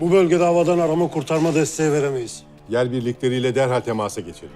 Bu bölgede havadan arama kurtarma desteği veremeyiz. Yer birlikleriyle derhal temasa geçelim.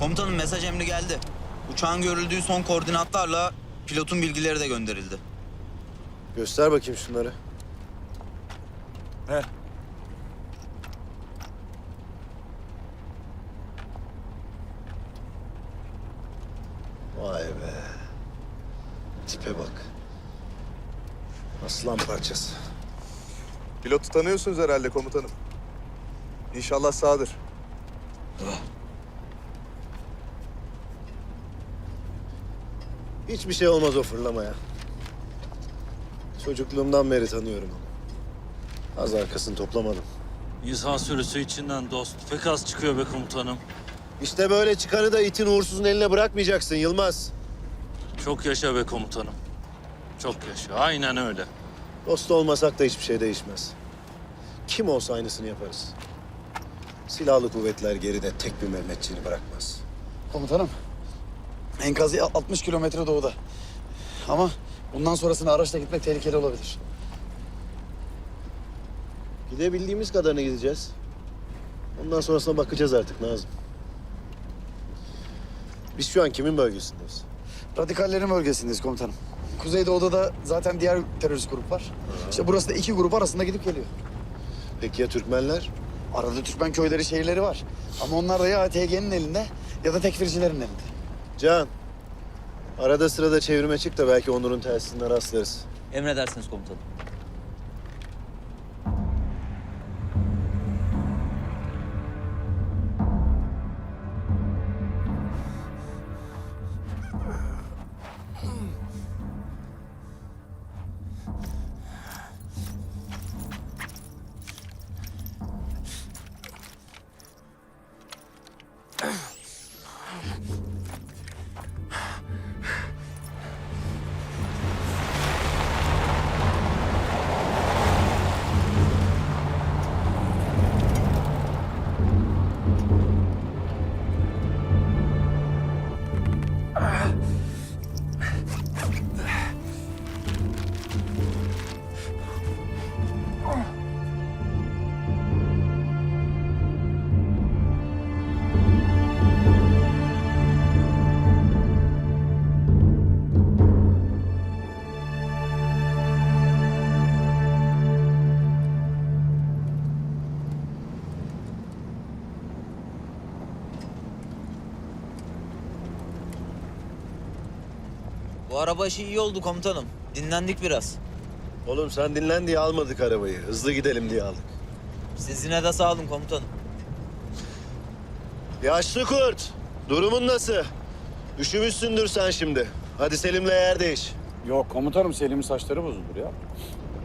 Komutanım mesaj emri geldi. Uçağın görüldüğü son koordinatlarla pilotun bilgileri de gönderildi. Göster bakayım şunları. He. Vay be. Tipe bak. Aslan parçası. Pilotu tanıyorsunuz herhalde komutanım. İnşallah sağdır. Hiçbir şey olmaz o fırlamaya. Çocukluğumdan beri tanıyorum onu. Az arkasını toplamadım. İnsan sürüsü içinden dost pek az çıkıyor be komutanım. İşte böyle çıkanı da itin uğursuzun eline bırakmayacaksın Yılmaz. Çok yaşa be komutanım. Çok yaşa. Aynen öyle. Dost olmasak da hiçbir şey değişmez. Kim olsa aynısını yaparız. Silahlı kuvvetler geride tek bir Mehmetçiğini bırakmaz. Komutanım, enkazı 60 kilometre doğuda. Ama bundan sonrasını araçla gitmek tehlikeli olabilir. Gidebildiğimiz kadarına gideceğiz. Ondan sonrasına bakacağız artık Nazım. Biz şu an kimin bölgesindeyiz? Radikallerin bölgesindeyiz komutanım. Kuzeydoğu'da da zaten diğer terörist grup var. İşte burası da iki grup arasında gidip geliyor. Peki ya Türkmenler? Arada Türkmen köyleri, şehirleri var. Ama onlar da ya ATG'nin elinde ya da tekfircilerin elinde. Can, arada sırada çevirme çık da belki Onur'un telsizine rastlarız. Emredersiniz komutanım. Ugh. Bu araba işi iyi oldu komutanım. Dinlendik biraz. Oğlum sen dinlen diye almadık arabayı. Hızlı gidelim diye aldık. Siz yine de sağ olun komutanım. Yaşlı kurt, durumun nasıl? Üşümüşsündür sen şimdi. Hadi Selim'le yer değiş. Yok komutanım Selim'in saçları bozulur ya.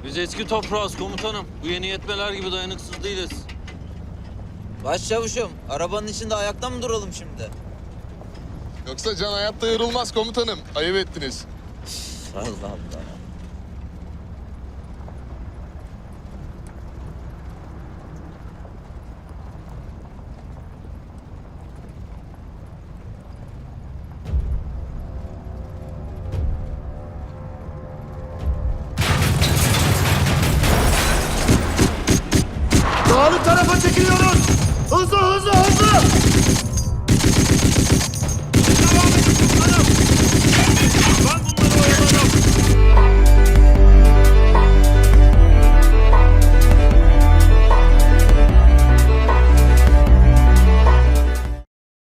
Biz eski toprağız komutanım. Bu yeni yetmeler gibi dayanıksız değiliz. Başçavuşum, arabanın içinde ayakta mı duralım şimdi? Yoksa can hayatta yorulmaz komutanım. Ayıp ettiniz. Allah Allah. Dağlık tarafa çekiliyoruz. Hızlı hızlı hızlı.